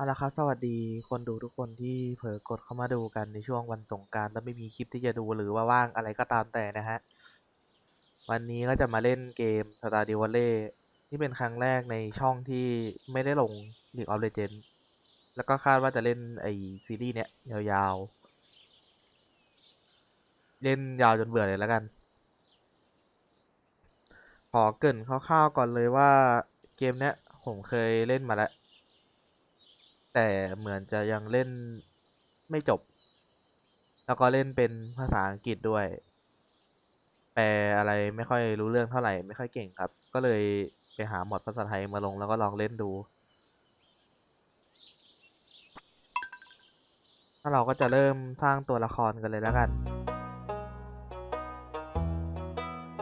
เอาละครับสวัสดีคนดูทุกคนที่เผลอกดเข้ามาดูกันในช่วงวันสงกานต์แล้วไม่มีคลิปที่จะดูหรือว่าว่างอะไรก็ตามแต่นะฮะ วันนี้ก็จะมาเล่นเกม Stardew Valley ที่เป็นครั้งแรกในช่องที่ไม่ได้ลง League of Legends แล้วก็คาดว่าจะเล่นไอซีรีส์เนี้ยยาวๆ เล่นยาวจนเบื่อเลยแล้วกัน ขอเกริ่นคร่าวๆก่อนเลยว่าเกมเนี้ยผมเคยเล่นมาแล้ว แต่เหมือนจะยังเล่นไม่จบ แล้วก็เล่นเป็นภาษาอังกฤษด้วย แปลอะไรไม่ค่อยรู้เรื่องเท่าไหร่ไม่ค่อยเก่งครับ ก็เลยไปหาหมดภาษาไทยมาลงแล้วก็ลองเล่นดู ถ้าเราก็จะเริ่มสร้างตัวละครกันเลยแล้วกัน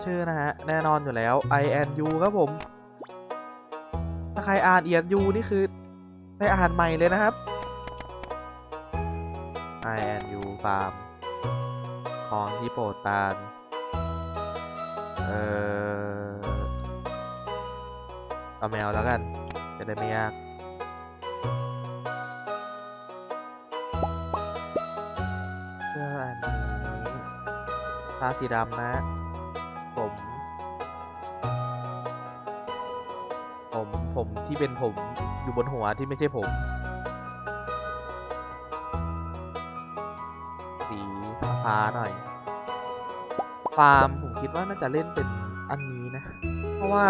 ชื่อนะฮะ แน่นอนอยู่แล้ว I N U ครับผม ถ้าใครอ่าน I N U นี่คือ ไปอ่านใหม่เลยนะครับ I N U ฟาร์มของที่โปรดปาน เออเอาแมวแล้วกัน จะได้ไม่ยากเสื้ออันนี้ตาสีดำนะ ผม ผม ผมที่เป็นผม อยู่บนหัวที่ไม่ใช่ผม สีฟ้าๆหน่อย ฟาร์มผมคิดว่าน่าจะเล่นเป็นอันนี้นะ เพราะว่า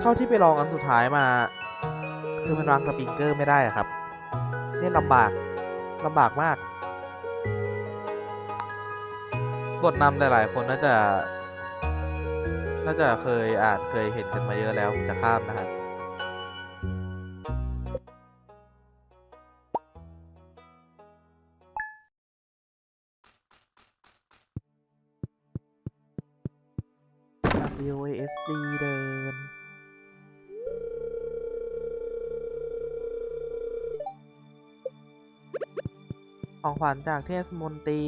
เท่าที่ไปลองอันสุดท้ายมา คือมันวางสปริงเกอร์ไม่ได้อะครับเล่นลำบากลำบากมากกดนำหลาย ๆ คนน่าจะน่าจะเคยอ่านเคยเห็นกันมาเยอะแล้วจะข้ามนะครับ ขวัญจากเทศมนตรี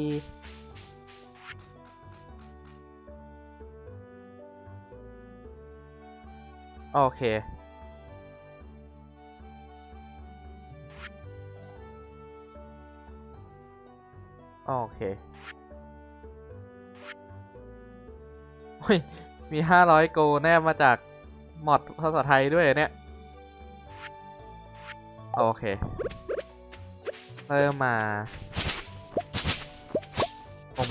โอเค โอเคโอ้ย มีห้าร้อยโกแนบมาจากมอดภาษาไทยด้วยเนี่ย โอเค เริ่มมา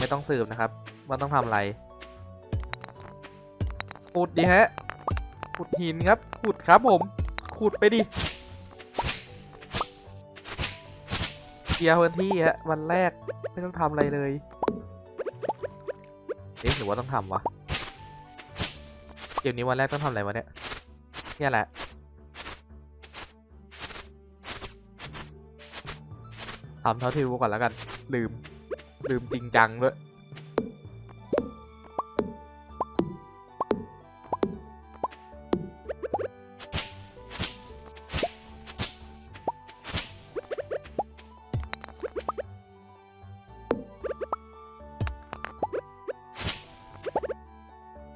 ไม่ต้องสืบนะครับว่าต้องทำอะไรขุดดิฮะขุดหินครับขุดครับผมขุดไปดิเคลียร์พื้นที่ฮะวันแรกไม่ต้องทำอะไรเลยเอ๊ะหรือว่าต้องทำวะเกมนี้วันแรกต้องทำอะไรวะเนี่ยเนี่ยแหละทำเท่าที่รู้ก่อนแล้วกัน ลืม ลืมจริงจังด้วย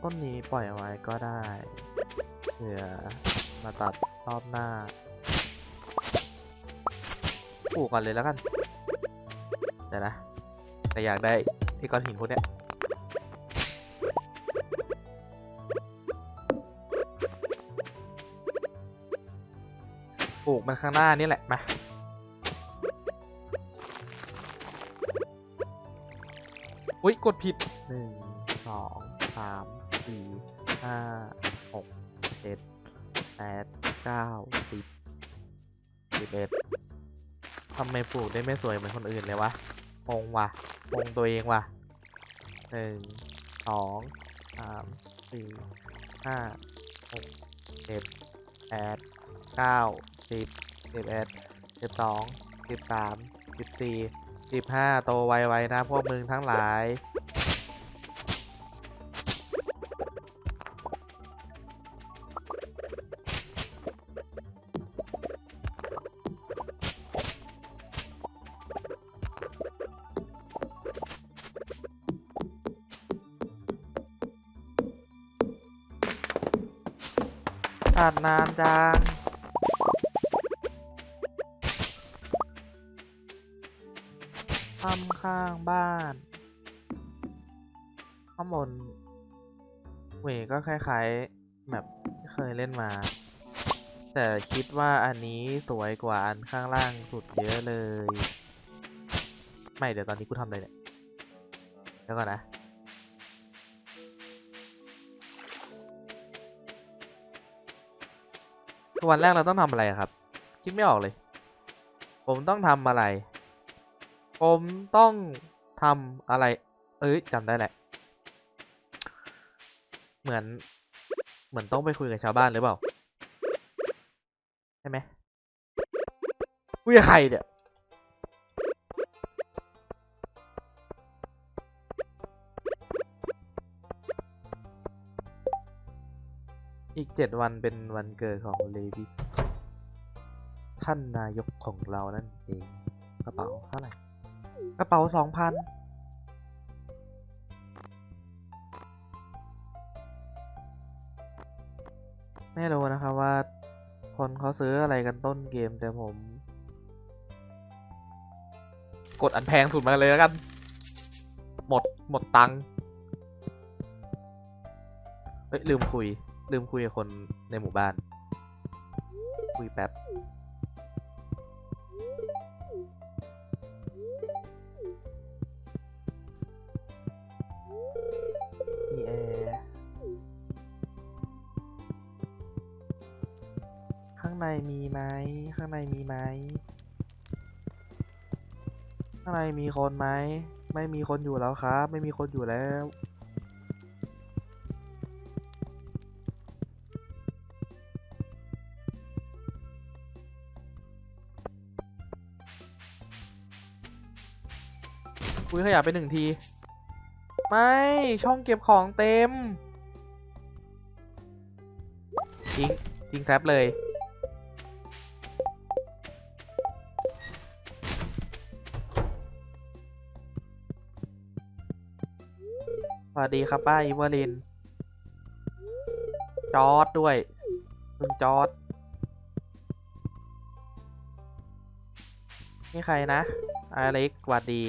ต้นนี้ปล่อยเอาไว้ก็ได้เผื่อมาตัดรอบหน้า ปลูกก่อนเลยแล้วกัน เดี๋ยวนะ แต่อยากได้ไอ้ก้อนหินพวกเนี้ยปลูกมันข้างหน้านี่แหละ มาอุ้ย กดผิดหนึ่งสองสามสี่ห้าหกเจ็ดแปดเก้าสิบสิบเอ็ดทำไมปลูกได้ไม่สวยเหมือนคนอื่นเลยวะ งงว่ะงงตัวเองว่ะหนึ่งสองสามสี่ห้าหกเจ็ดแปดเก้าสิบสิบเอ็ดสิบสองสิบสามสิบสี่สิบห้าโตไวๆนะพวกมึงทั้งหลายาดนานจังทำข้างบ้านข้างบนเวก็คล้ายๆแบบเคยเล่นมา แต่คิดว่าอันนี้สวยกว่าอันข้างล่างสุดเยอะเลย ไม่เดี๋ยวตอนนี้กูทำอะไรเนี่ย เดี๋ยวก่อนนะ วันแรกเราต้องทำอะไรครับ คิดไม่ออกเลย ผมต้องทำอะไร ผมต้องทำอะไร เอ้ยจำได้แหละ เหมือน เหมือนต้องไปคุยกับชาวบ้านหรือเปล่า ใช่ไหมคุยกับใครเนี่ย เจ็ดวันเป็นวันเกิดของเลดิส ท่านนายกของเรานั่นเอง กระเป๋าเท่าไหร่ กระเป๋าสองพันไม่รู้นะครับว่าคนเขาซื้ออะไรกันต้นเกมแต่ผม กดอันแพงสุดมาเลยแล้วกัน หมด หมดตังค์เฮ้ย ลืมคุย ลืมคุยกับคนในหมู่บ้าน คุยแป๊บ มีแอร์ข้างในมีไหม ข้างในมีไหม ข้างในมีคนไหม ไม่มีคนอยู่แล้วครับ ไม่มีคนอยู่แล้ว คุยขยะไปหนึ่งที ไม่ ช่องเก็บของเต็ม ทิ้ง ทิ้งแท็บเลย สวัสดีครับป้าอีเวอลิน จอร์ดด้วยคุณจอร์ดนี่ใครนะอเล็กสวัสดี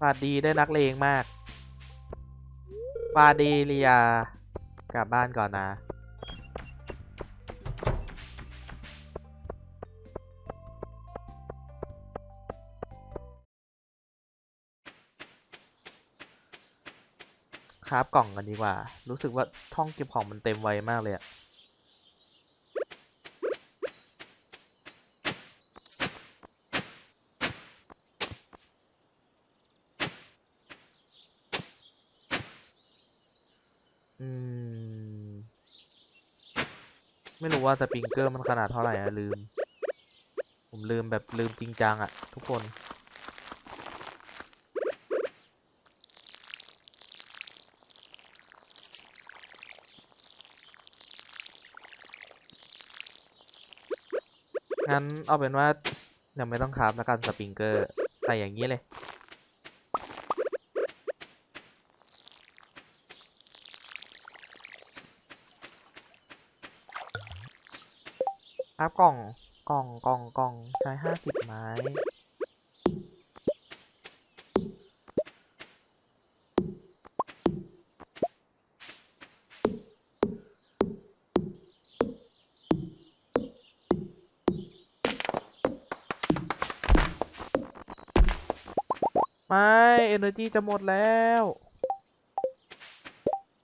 สวัสดีได้นักเลงมากสวัสดีเลียกลับบ้านก่อนนะ ครับกล่องกันดีกว่า รู้สึกว่าช่องเก็บของมันเต็มไวมากเลยอะอืม ไม่รู้ ว่าสปริงเกอร์มันขนาดเท่าไหร่อะลืม ผมลืมแบบลืมจริงจังอะทุกคน งั้นเอาเป็นว่ายังไม่ต้องคราฟแล้วกันสปริงเกอร์ ใส่อย่างนี้เลย ครับกล่องกล่องกล่องกล่องใช้ห้าสิบไม้ไม่เอเนอร์จีจะหมดแล้ว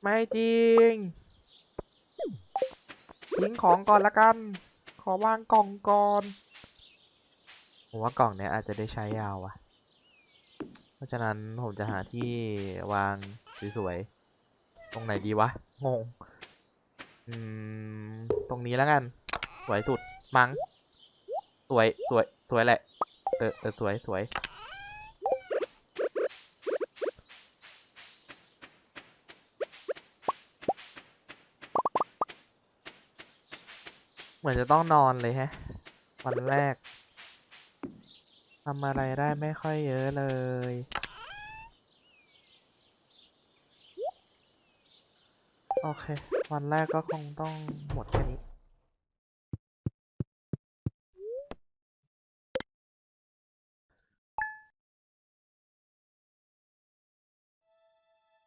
ไม่จริงทิ้งของก่อนละกัน ขอวางกล่องก่อนผมว่ากล่องเนี้ยอาจจะได้ใช้ยาวอะเพราะฉะนั้นผมจะหาที่วางสวยๆ ตรงไหนดีวะ งง อืม ตรงนี้แล้วกัน สวยสุด มั้ง สวย สวย สวยแหละ เออเออสวย สวย เหมือนจะต้องนอนเลยฮะ วันแรกทำอะไรได้ไม่ค่อยเยอะเลย โอเค วันแรกก็คงต้องหมดแค่นี้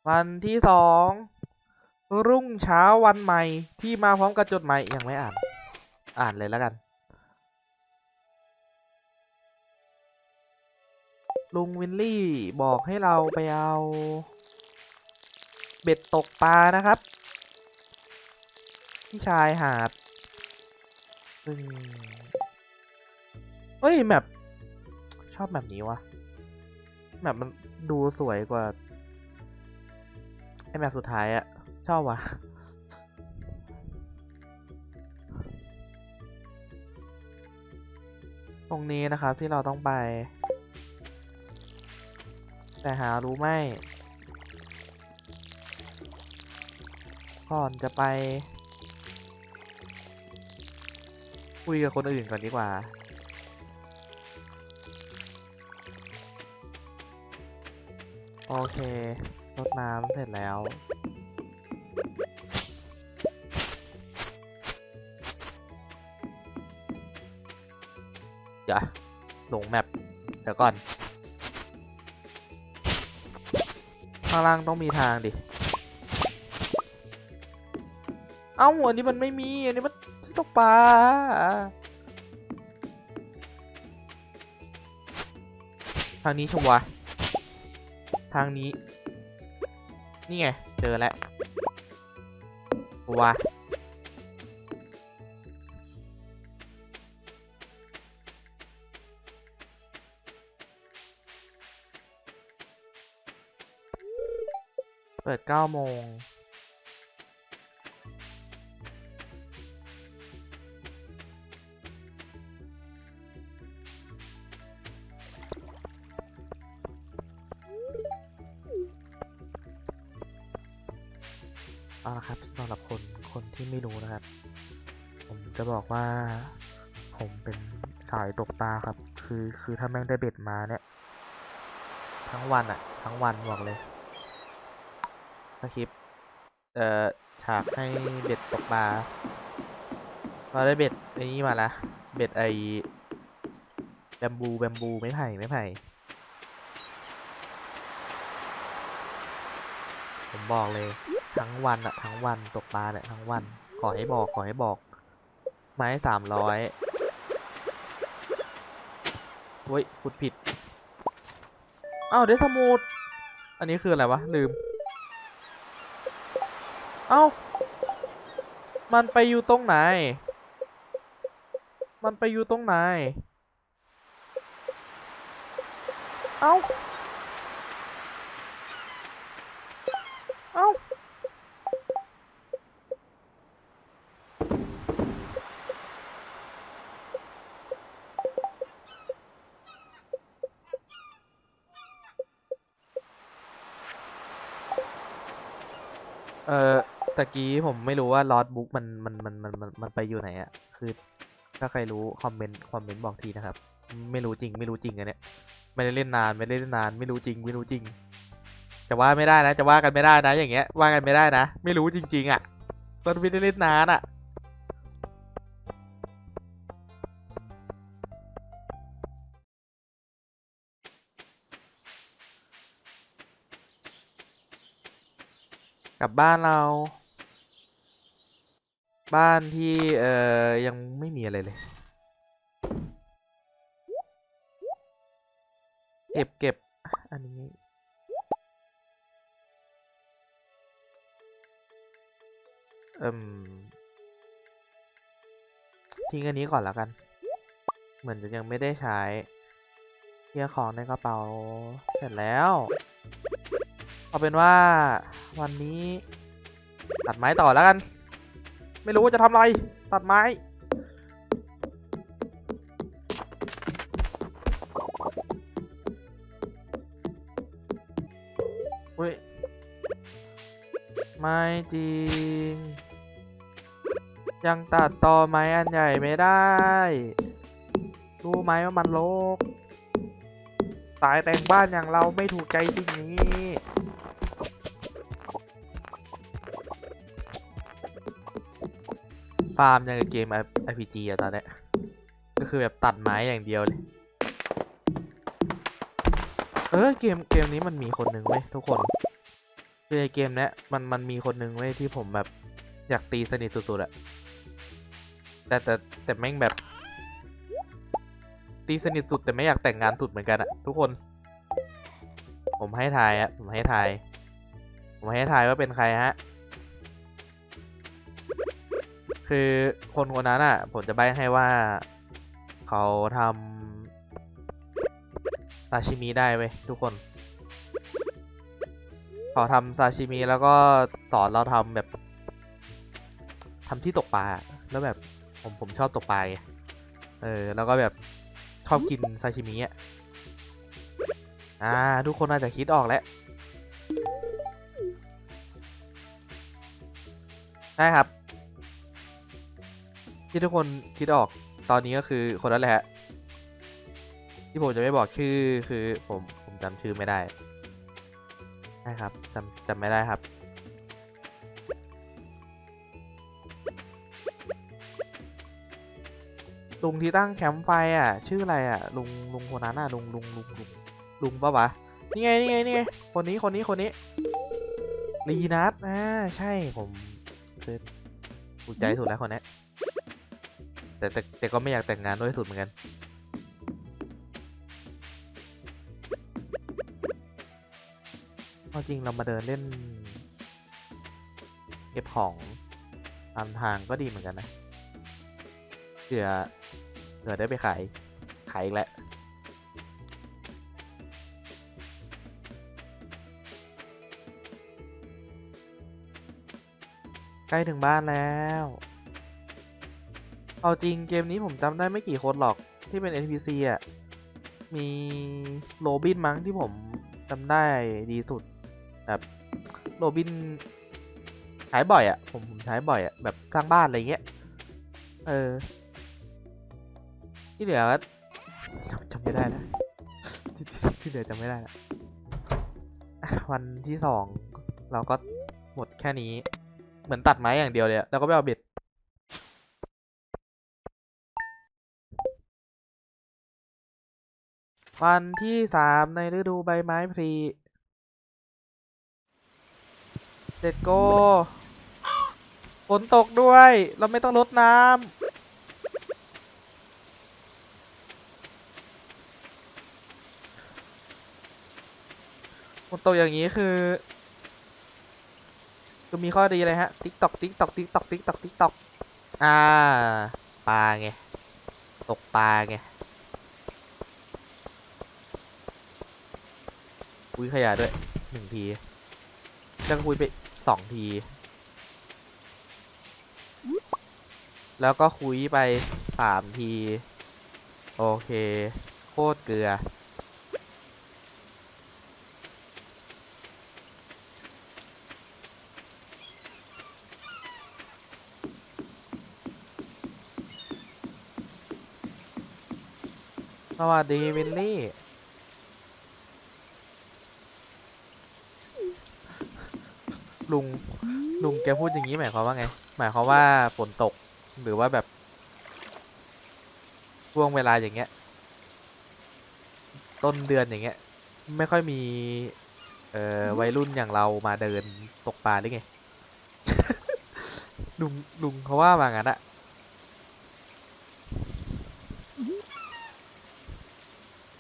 วันที่สองรุ่งเช้าวันใหม่ที่มาพร้อมกับจดหมายอย่างไม่อ่าน อ่านเลยแล้วกัน ลุงวินลี่บอกให้เราไปเอา เบ็ดตกปลานะครับที่ชายหาดเฮ้ยแมปชอบแบบนี้วะแมปมันดูสวยกว่า ไอแมปสุดท้ายอะชอบว่ะ ตรงนี้นะครับที่เราต้องไป แต่หารู้ไหมก่อนจะไป คุยกับคนอื่นก่อนดีกว่า โอเครดน้ำเสร็จแล้ว เดี๋ยวลงแมปเดี๋ยวก่อน ข้างล่างต้องมีทางดิ เอ้าอันนี้มันไม่มี อันนี้มันตกปลาทางนี้ชัวร์ทางนี้ นี่ไง เจอแล้ววร์ เปิดเก้าโมงเอาละครับสำหรับคนคนที่ไม่รู้นะครับ ผมจะบอกว่าผมเป็นสายตกปลาครับ คือคือถ้าแม่งได้เบ็ดมาเนี่ย ทั้งวันอะทั้งวันบอกเลย สคริปเอ่อฉากให้เบ็ดตกปลาเราได้เบ็ดไอ้นี้มาละเบ็ดไอ้แบมบูแบมบูไม่ไผ่ไม่ไผ่ผมบอกเลยทั้งวันอะทั้งวันตกปลาเนี่ยทั้งวันขอให้บอกขอให้บอกไม้สามร้อยเว้ยพูดผิดอ้าวได้สมุดอันนี้คืออะไรวะลืม เอ้า มันไปอยู่ตรงไหน มันไปอยู่ตรงไหน เอ้า เอ้า เออ ตะกี้ผมไม่รู้ว่าลอตบุ๊กมันมันมันมันมันมันไปอยู่ไหนอะคือถ้าใครรู้คอมเมนต์คอมเมนต์บอกทีนะครับ ไม่รู้จริงไม่รู้จริงอันเนี้ยไม่ได้เล่นนานไม่ได้เล่นนานไม่รู้จริงไม่รู้จริงจะว่าไม่ได้นะจะว่ากันไม่ได้นะ อย่างเงี้ยว่ากันไม่ได้นะ ไม่รู้จริง ๆอะก็ไม่ได้เล่นนานอะกลับบ้านเรา บ้านที่เอ่อยังไม่มีอะไรเลย เก็บเก็บอันนี้เอิ่มทิ้งอันนี้ก่อนแล้วกัน เหมือนจะยังไม่ได้ใช้เคลียของในกระเป๋า เสร็จแล้ว เอาเป็นว่าวันนี้ตัดไม้ต่อแล้วกัน ไม่รู้ว่าจะทำอะไร ตัดไม้เว้ย ไม่จริง ยังตัดต่อไม้อันใหญ่ไม่ได้ รู้ไหมว่ามันโลก สายแต่งบ้านอย่างเราไม่ถูกใจสิ่งนี้ ฟาร์มอย่างกับเกม RPG อะตอนเนี้ยก็คือแบบตัดไม้อย่างเดียวเลย เออเกมเกมนี้มันมีคนหนึ่งเว้ยทุกคนคือในเกมเนี้ยมันมันมีคนหนึ่งเว้ยที่ผมแบบอยากตีสนิทสุดๆอะแต่แต่แต่แม่งแบบ ตีสนิทสุดแต่ไม่อยากแต่งงานสุดเหมือนกันอะทุกคน ผมให้ทายอะผมให้ทาย ผมให้ทายว่าเป็นใครฮะ คือคนคนนั้นอะ ผมจะใบให้ว่าเขาทำซาชิมิได้เว้ยทุกคน เขาทำซาชิมิแล้วก็สอนเราทำแบบทำที่ตกปลาแล้วแบบผมผมชอบตกปลาไงเออ แล้วก็แบบชอบกินซาชิมิอะอ่า ทุกคนน่าจะคิดออกแล้วใช่ครับ ที่ทุกคนคิดออกตอนนี้ก็คือคนนั้นแหละฮะที่ผมจะไม่บอกชื่อคือผมผมจำชื่อไม่ได้ใช่ครับจำจำไม่ได้ครับ ลุงที่ตั้งแคมป์ไฟอะ ชื่ออะไรอะ ลุงลุงคนนั้นอะลุงลุงลุงลุงลุงปะวะนี่ไงนี่ไงนี่ไงคนนี้คนนี้คนนี้ลีนัทอ่าใช่ผมคือถูกใจสุดแล้วคนนี้ แต่แต่แต่ก็ไม่อยากแต่งงานด้วยสุดเหมือนกัน จริงเรามาเดินเล่นเก็บของตามทางก็ดีเหมือนกันนะเผื่อเผื่อได้ไปขาย ขายอีกแล้วใกล้ถึงบ้านแล้ว เอาจริงเกมนี้ผมจำได้ไม่กี่คนหรอกที่เป็น NPC อะ มีโรบินมั้งที่ผมจำได้ดีสุดแบบโรบินใช้บ่อยอะ่ะ ผมผมใช้บ่อยอะ่ะ แบบสร้างบ้านอะไรเงี้ย เออ ที่เหลือจำจำไม่ได้นะที่ที่เหลือจำไม่ได้ละอะวันที่สองเราก็หมดแค่นี้ เหมือนตัดไม้อย่างเดียวเลยแล้วก็ไปเอาเบ็ด วันที่สามในฤดูใบไม้ผลิเด็ดโกฝนตกด้วย เราไม่ต้องรดน้ำฝนตกอย่างนี้คือคือมีข้อดีเลยฮะ ติ๊กตอกติ๊กตอกติ๊กตอกติ๊กตอกติ๊กตอกอ่า ปลาไง ตกปลาไง คุยขยะด้วยหนึ่งทีแล้วก็คุยไปสองที แล้วก็คุยไปสามที โอเค โคตรเกลือ สวัสดีวินลี่ ลุงลุงแกพูดอย่างนี้หมายความว่าไง หมายความว่าฝนตกหรือว่าแบบช่วงเวลาอย่างเงี้ย ต้นเดือนอย่างเงี้ย ไม่ค่อยมี เอ่อวัยรุ่นอย่างเรามาเดินตกปลาหรือไง ลุงลุงเขาว่ามางั้นอะ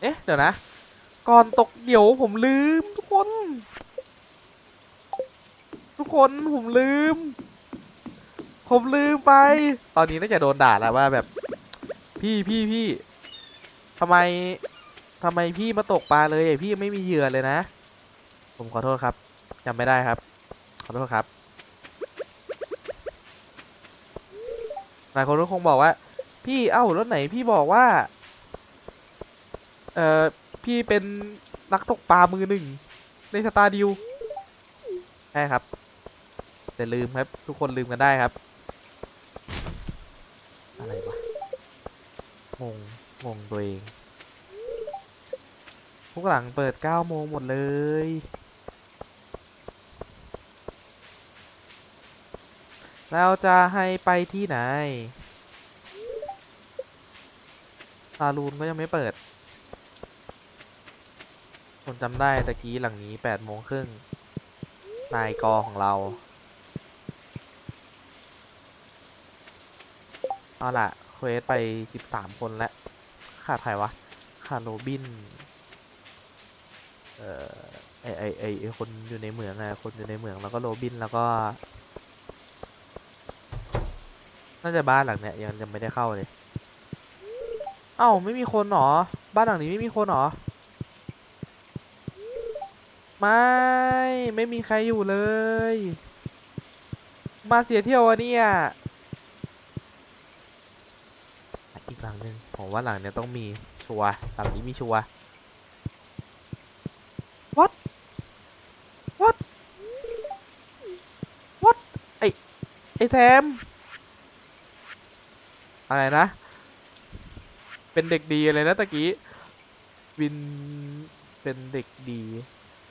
เอ๊ะ เดี๋ยวนะ ก่อนตกเดี๋ยวผมลืมทุก คนผมลืม ผมลืมไป ตอนนี้น่าจะโดนด่าแล้วว่าแบบ พี่พี่พี่ทำไมทำไมพี่มาตกปลาเลยพี่ไม่มีเหยื่อเลยนะ ผมขอโทษครับจำไม่ได้ครับ ขอโทษครับหลายคนก็คงบอกว่า พี่เอ้ารถไหนพี่บอกว่า เอ่อพี่เป็นนักตกปลามือหนึ่งในสตาร์ดิวใช่ครับ แต่ลืมครับ ทุกคนลืมกันได้ครับ อะไรวะงงงงตัวเองทุกหลังเปิด9โมงหมดเลยแล้วจะให้ไปที่ไหนซาลูนก็ยังไม่เปิดผมจำได้ตะกี้หลังนี้8โมงครึ่งนายกอของเรา เอาละเควสไปสิบสามคนแล้ว ขาดใครวะ ขาดโรบิน เอ่อ ไอไอไอคนอยู่ในเหมืองอะคนอยู่ในเหมืองแล้วก็โรบินแล้วก็ น่าจะบ้านหลังเนี้ยยังยังไม่ได้เข้าเลย เอ้าไม่มีคนหรอ บ้านหลังนี้ไม่มีคนหรอ ไม่ ไม่มีใครอยู่เลย มาเสียเที่ยวอะเนี่ย อีกห ลังหนึ่งผมว่าหลังเนี้ยต้องมีชัวร์หลังนี้มีชัวร์ what what what ไอไอแซมอะไรนะ เป็นเด็กดีอะไรนะตะกี้วินเป็นเด็กดี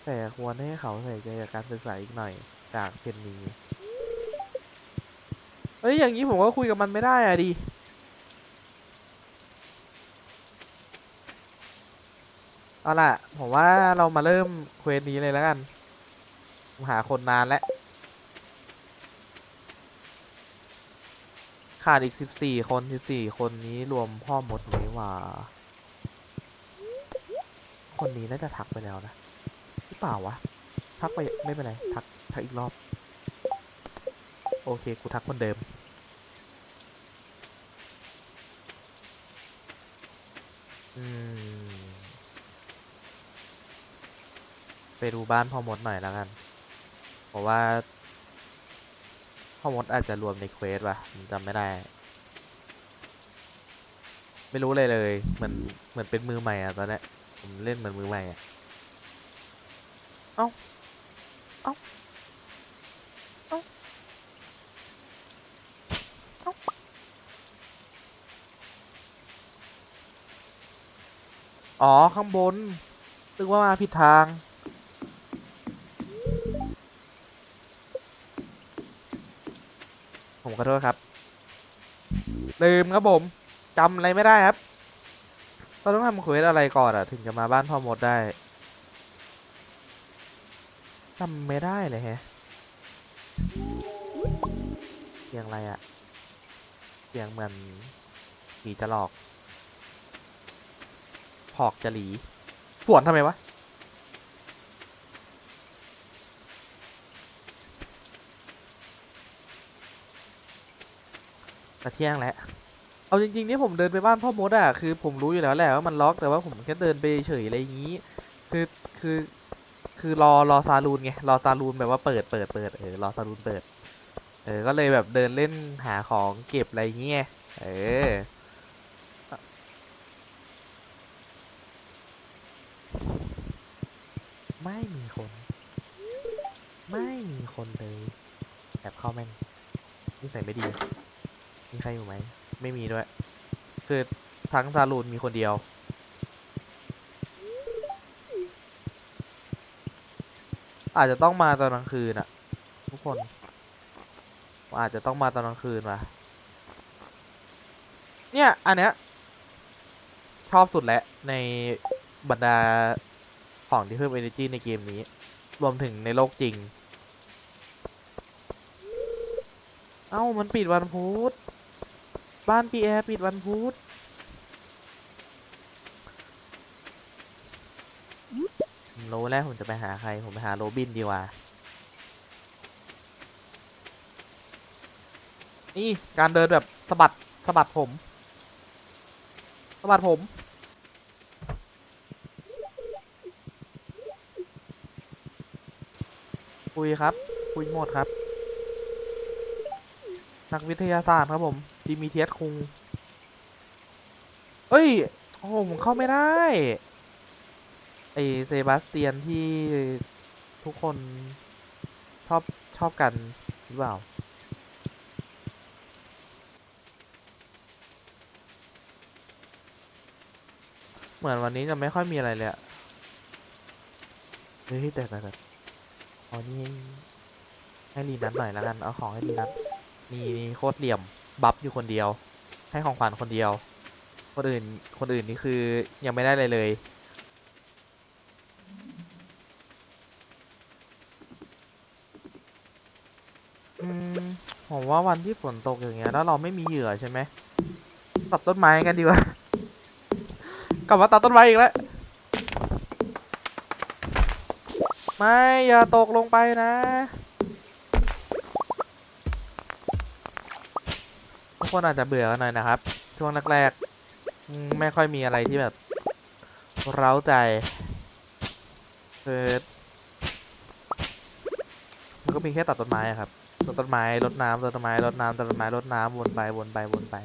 แต่ควรให้เขาใส่ใจกับการศึกษาอีกหน่อยจากเพนนีเอ้ยอย่างนี้ผมก็คุยกับมันไม่ได้อะดิ เอาล่ะ ผมว่าเรามาเริ่มเควสนี้เลยแล้วกันผมหาคนนานแล้ว ขาดอีกสิบสี่คนสิบสี่คนนี้รวมพ่อมดไหมว่า คนนี้น่าจะทักไปแล้วนะหรือเปล่าวะ ทักไปไม่เป็นไร ทักทักอีกรอบ โอเค กูทักคนเดิม ไปดูบ้านพ่อมดหน่อยแล้วกัน เพราะว่าพ่อมดอาจจะรวมในเควสว่ะผมจำไม่ได้ ไม่รู้เลยเลยเหมือนเหมือนเป็นมือใหม่อะตอนนี้ผมเล่นเหมือนมือใหม่อะเอ้าเอ้าเอ้าเอ้าอ๋อข้างบนนึกว่ามาผิดทาง ขอโทษครับ ลืมครับผมจำอะไรไม่ได้ครับ เราต้องทำเควสอะไรก่อนอะถึงจะมาบ้านพ่อมดได้จำไม่ได้เลยแฮะเสียงอะไรอะเสียงเหมือนหีจะหลอกผอกจะหลีสวนทำไมวะ จะเที่ยงแล้วเอาจริงๆนี่ผมเดินไปบ้านพ่อมดอะคือผมรู้อยู่แล้วแหละว่ามันล็อกแต่ว่าผมแค่เดินไปเฉยอะไรอย่างนี้ คือคือคือรอรอซาลูนไงรอซาลูนแบบว่าเปิดเปิดเปิดเออรอซาลูนเปิด เออก็เลยแบบเดินเล่นหาของเก็บอะไรอย่างเงี้ยเออไม่มีคน ไม่มีคนเลยแอบเข้าแม่งนิสัยไม่ดี มีใครอยู่ไหม ไม่มีด้วย คือทั้งซาลูนมีคนเดียว อาจจะต้องมาตอนกลางคืนอะทุกคน อาจจะต้องมาตอนกลางคืนว่ะ เนี่ย อันเนี้ย ชอบสุดแหล้วในบรรดาของที่เพิ่ม energy ในเกมนี้ รวมถึงในโลกจริง เอ้า มันปิดวันพุธ บ้านปีแอร์ปิดวันพุธรู้แล้วผมจะไปหาใคร ผมไปหาโรบินดีกว่า นี่การเดินแบบสะบัดสะบัดผมสะบัดผม คุยครับ คุยหมดครับ นักวิทยาศาสตร์ครับผมดิมิเทียสคุง เอ้ย โอ้โหผมเข้าไม่ได้ ไอเซบาสเตียนที่ทุกคนชอบชอบกันหรือเปล่า เหมือนวันนี้จะไม่ค่อยมีอะไรเลยอะเฮ้ยแต่แต่แต่เอานี่ให้รีนัทหน่อยแล้วกัน เอาของให้รีนัท นี่นี่โคตรเหลี่ยม บัฟอยู่คนเดียว ให้ของขวัญคนเดียว คนอื่น คนอื่นนี่คือยังไม่ได้เลยเลยผมว่าวันที่ฝนตกอย่างเงี้ย แล้วเราไม่มีเหยื่อใช่ไหม ตัดต้นไม้กันดีกว่า กลับมาตัดต้นไม้อีกแล้ว ไม่ อย่าตกลงไปนะ คนอาจจะเบื่อกันหน่อยนะครับ ช่วงแรกๆไม่ค่อยมีอะไรที่แบบ เร้าใจคือมันก็มีแค่ตัดต้นไม้ครับตัดต้นไม้รดน้ำตัดต้นไม้รดน้ำตัดต้นไม้รดน้ำวนไปวนไปวนไป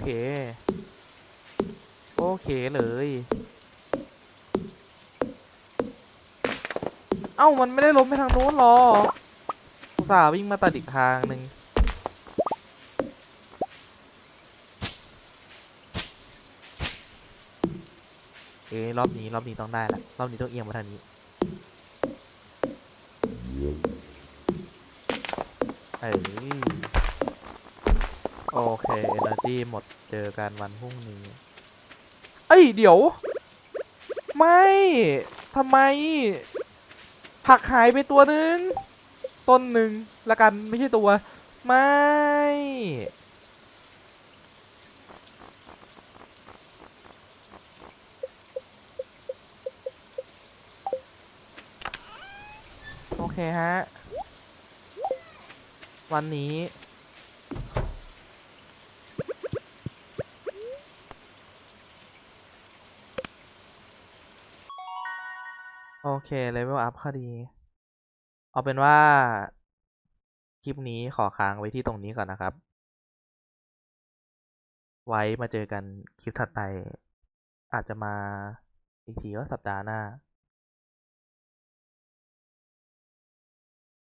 เค โอเคเลย เอ้า มันไม่ได้ล้มไปทางโน้นหรออุตส่าวิ่งมาตัดอีกทางหนึ่งเอ้รอบนี้ รอบนี้ต้องได้ละ รอบนี้ต้องเอียงมาทางนี้ เอ้ยโอเค energy หมดเจอกันวันพรุ่งนี้ เอ้ย เดี๋ยว ไม่ทำไมผักหายไปตัวหนึ่งต้นหนึ่งละกันไม่ใช่ตัว ไม่ โอเคฮะ วันนี้ โอเคเลเวลอัพพอดี เอาเป็นว่า คลิปนี้ขอค้างไว้ที่ตรงนี้ก่อนนะครับ ไว้มาเจอกันคลิปถัดไป อาจจะมาอีกทีว่าสัปดาห์หน้า